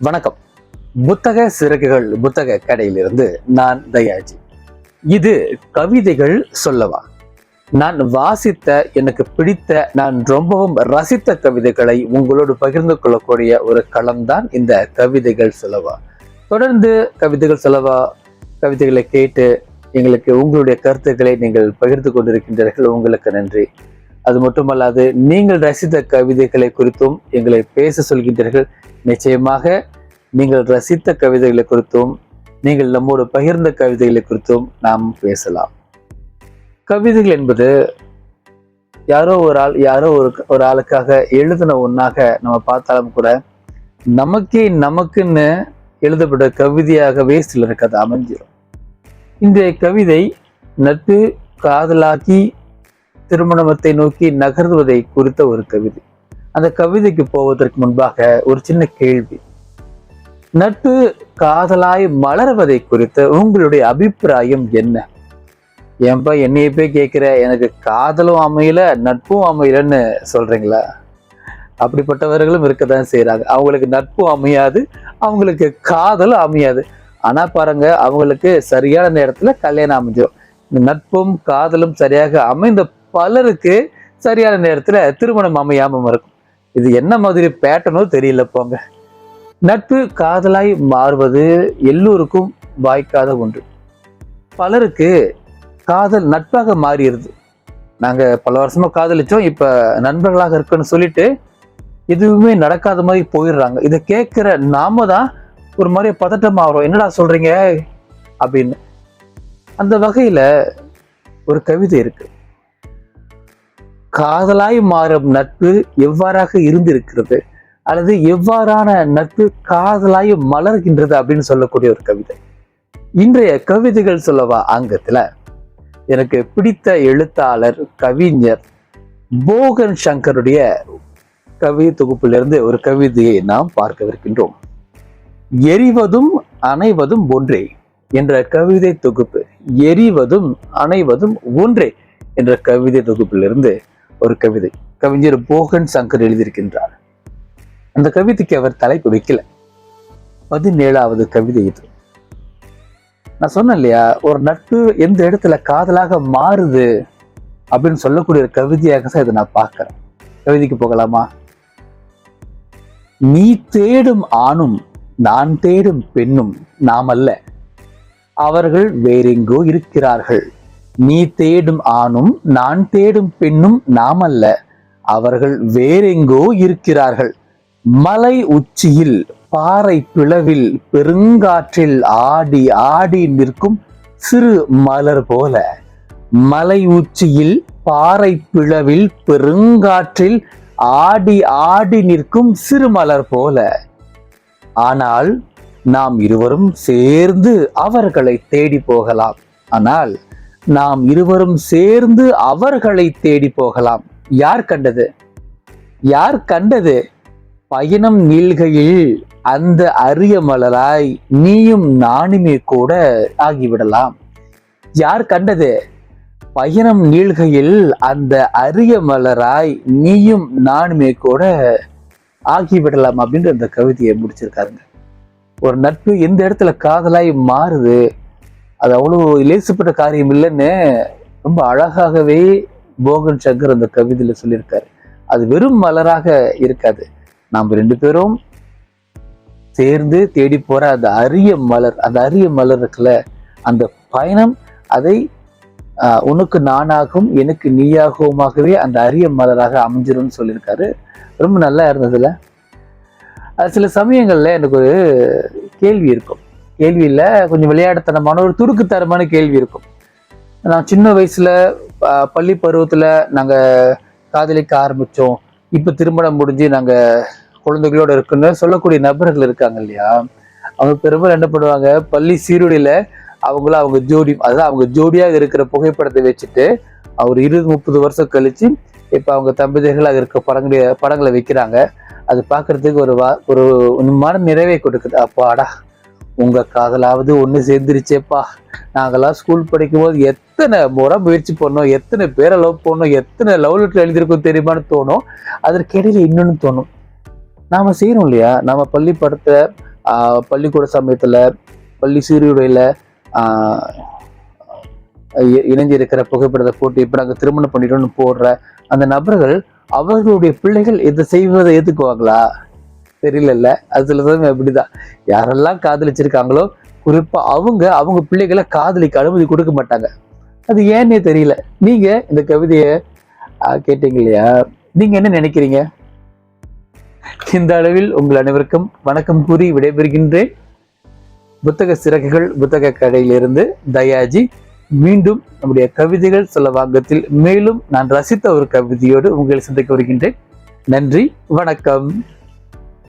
வணக்கம். புத்தக சிறகுகள் புத்தக கடையிலிருந்து நான் தயாஜி. இது கவிதைகள் சொல்லவா? நான் வாசித்த எனக்கு பிடித்த நான் ரொம்பவும் ரசித்த கவிதைகளை உங்களோடு பகிர்ந்து கொள்ளக்கூடிய ஒரு களம்தான் இந்த கவிதைகள் சொல்லவா? தொடர்ந்து கவிதைகள் சொல்லவா? கவிதைகளை கேட்டு எங்களுக்கு உங்களுடைய கருத்துக்களை நீங்கள் பகிர்ந்து கொண்டிருக்கின்றீர்கள். உங்களுக்கு நன்றி. அது மட்டுமல்லாது நீங்கள் ரசித்த கவிதைகளை குறித்தும் எங்களை பேச சொல்கின்றீர்கள். நிச்சயமாக நீங்கள் ரசித்த கவிதைகளை குறித்தும் நீங்கள் நம்மோடு பகிர்ந்த கவிதைகளை குறித்தும் நாம் பேசலாம். கவிதைகள் என்பது யாரோ ஒரு ஆள் யாரோ ஒரு ஒரு ஆளுக்காக எழுதின ஒன்றாக நம்ம பார்த்தாலும் கூட நமக்கே நமக்குன்னு எழுதப்பட்ட கவிதையாகவே சிலருக்கு அது அமைஞ்சிடும் இந்த கவிதை நட்பு காதலாக்கி திருமணத்தை நோக்கி நகர்வதை குறித்த ஒரு கவிதை. அந்த கவிதைக்கு போவதற்கு முன்பாக ஒரு சின்ன கேள்வி. நட்பு காதலாய் மலர்வதை குறித்த உங்களுடைய அபிப்பிராயம் என்ன? ஏன்பா என்னைய போய் கேட்குற எனக்கு காதலும் அமையல நட்பும் அமையலன்னு சொல்றீங்களா? அப்படிப்பட்டவர்களும் இருக்கத்தான் செய்கிறாங்க அவங்களுக்கு நட்பும் அமையாது அவங்களுக்கு காதலும் அமையாது. ஆனா பாருங்க அவங்களுக்கு சரியான நேரத்துல கல்யாணம் அமைஞ்சிடும் இந்த நட்பும் காதலும் சரியாக அமைந்த பலருக்கு சரியான நேரத்தில் திருமணம் அமையாம இருக்கும் இது என்ன மாதிரி பேட்டர்னோ தெரியல போங்க. நட்பு காதலாய் மாறுவது எல்லோருக்கும் வாய்க்காத ஒன்று. பலருக்கு காதல் நட்பாக மாறிடுது. நாங்கள் பல வருஷமாக காதலிச்சோம் இப்போ நண்பர்களாக இருக்குன்னு சொல்லிட்டு எதுவுமே நடக்காத மாதிரி போயிடுறாங்க. இதை கேட்குற நாம தான் ஒரு மாதிரி பதட்டம் ஆகிறோம் என்னடா சொல்கிறீங்க அப்படின்னு. அந்த வகையில் ஒரு கவிதை இருக்குது காதலாய் மாறும் நட்பு எவ்வாறாக இருந்திருக்கிறது? அல்லது எவ்வாறான நட்பு காதலாய் மலர்கின்றது அப்படின்னு சொல்லக்கூடிய ஒரு கவிதை. இன்றைய கவிதைகள் சொல்லவா அங்கத்துல எனக்கு பிடித்த எழுத்தாளர் கவிஞர் போகன் சங்கருடைய கவிதை தொகுப்பிலிருந்து ஒரு கவிதையை நாம் பார்க்கவிருக்கின்றோம். எரிவதும் அணைவதும் ஒன்றே என்ற கவிதை தொகுப்பு. எரிவதும் அணைவதும் ஒன்றே என்ற கவிதை தொகுப்பிலிருந்து ஒரு கவிதை. கவிஞர் போகன் சங்கர் எழுதியிருக்கின்றார். அந்த கவிதைக்கு அவர் தலைப்பு வைக்கல பதினேழாவது கவிதை இது. நான் சொன்னேன் இல்லையா ஒரு நட்பு எந்த இடத்துல காதலாக மாறுது அப்படின்னு சொல்லக்கூடிய ஒரு கவிதையாக தான் இதை நான் பார்க்கறேன். கவிதைக்கு போகலாமா? நீ தேடும் ஆணும் நான் தேடும் பெண்ணும் நாம் அல்ல அவர்கள் வேறெங்கோ இருக்கிறார்கள். நீ தேடும் ஆணும் நான் தேடும் பெண்ணும் நாம் அல்ல அவர்கள் வேறெங்கோ இருக்கிறார்கள். மலை உச்சியில் பாறை பிளவில் பெருங்காற்றில் ஆடி ஆடி நிற்கும் சிறு மலர் போல. மலை உச்சியில் பாறை பிளவில் பெருங்காற்றில் ஆடி ஆடி நிற்கும் சிறு மலர் போல. ஆனால் நாம் இருவரும் சேர்ந்து அவர்களை தேடி போகலாம். ஆனால் நாம் இருவரும் சேர்ந்து அவர்களை தேடி போகலாம். யார் கண்டது? யார் கண்டது? பயணம் நீள்கையில் அந்த அரிய மலராய் நீயும் நானுமே கூட ஆகிவிடலாம். யார் கண்டது? பயணம் நீள்கையில் அந்த அரிய மலராய் நீயும் நானுமே கூட ஆகிவிடலாம் அப்படின்ற அந்த கவிதையை முடிச்சிருக்காருங்க. ஒரு நட்பு எந்த இடத்துல காதலாய் மாறுது? அது அவ்வளோ லேசுப்பட்ட காரியம் இல்லைன்னு ரொம்ப அழகாகவே போகன் சங்கர் அந்த கவிதையில் சொல்லியிருக்காரு. அது வெறும் மலராக இருக்காது. நாம் ரெண்டு பேரும் சேர்ந்து தேடி போற அந்த அரிய மலர் அந்த அரிய மலர் இருக்குல்ல அந்த பயணம் அதை உனக்கு நானாகவும் எனக்கு நீயாகவுமாகவே அந்த அரிய மலராக அமைஞ்சிரும்னு சொல்லியிருக்காரு. ரொம்ப நல்லா இருந்ததுல. அது சில சமயங்களில் எனக்கு ஒரு கேள்வி இருக்கும். கேள்வியில கொஞ்சம் விளையாட்டுத்தனமான ஒரு துடுக்குத்தரமான கேள்வி இருக்கும். நான் சின்ன வயசுல பள்ளி பருவத்துல நாங்க காதலிக்க ஆரம்பிச்சோம். இப்ப திருமணம் முடிஞ்சு நாங்க குழந்தைகளோட இருக்குன்னு சொல்லக்கூடிய நபர்கள் இருக்காங்க இல்லையா? அவங்க பெரும்பாலும் என்ன பண்ணுவாங்க பள்ளி சீருடையில அவங்கள அவங்க ஜோடி அதாவது அவங்க ஜோடியாக இருக்கிற புகைப்படத்தை வச்சுட்டு அவர் இருபது முப்பது வருஷம் கழிச்சு இப்ப அவங்க தம்பதிகளாக இருக்க படங்களை படங்களை வைக்கிறாங்க. அது பார்க்குறதுக்கு ஒரு வா ஒரு மன நிறைவை கொடுக்குது. அப்பாடா உங்கள் காதலாவது ஒன்று சேர்ந்துருச்சேப்பா. நாங்கள்லாம் ஸ்கூல் படிக்கும்போது எத்தனை முறை முயற்சி பண்ணோம் எத்தனை பேரை லவ் பண்ணோம் எத்தனை லவ் லெட்டர் எழுதியிருக்கோம் தெரியுமான்னு தோணும். அதற்கு இடையில இன்னொன்னு தோணும். நாம் செய்கிறோம் இல்லையா? நம்ம பள்ளி படத்தை பள்ளிக்கூட சமயத்தில் பள்ளி சீருடையில் ஆஹ் இ- இருக்கிற புகைப்படத்தை போட்டு இப்போ நாங்கள் திருமணம் பண்ணிட்டோம்னு போடுற அந்த நபர்கள் அவர்களுடைய பிள்ளைகள் இதை செய்வதை எதுக்குவாங்களா தெரியலல்ல. அதுல தான் அப்படிதான் யாரெல்லாம் காதலிச்சிருக்காங்களோ குறிப்பா அவங்க அவங்க பிள்ளைகளை காதலிக்க அனுமதி கொடுக்க மாட்டாங்க. அது ஏன்னே தெரியல. நீங்க இந்த கவிதையை கேட்டீங்க இல்லையா? நீங்க என்ன நினைக்கிறீங்க? இந்த அளவில் உங்கள் அனைவருக்கும் வணக்கம் கூறி விடைபெறுகின்றேன். புத்தக சிறகுகள் புத்தக கடையிலிருந்து தயாஜி மீண்டும் நம்முடைய கவிதைகள் சொல்ல வாங்கத்தில் மேலும் நான் ரசித்த ஒரு கவிதையோடு உங்களை சந்திக்க வருகின்றேன். நன்றி வணக்கம்.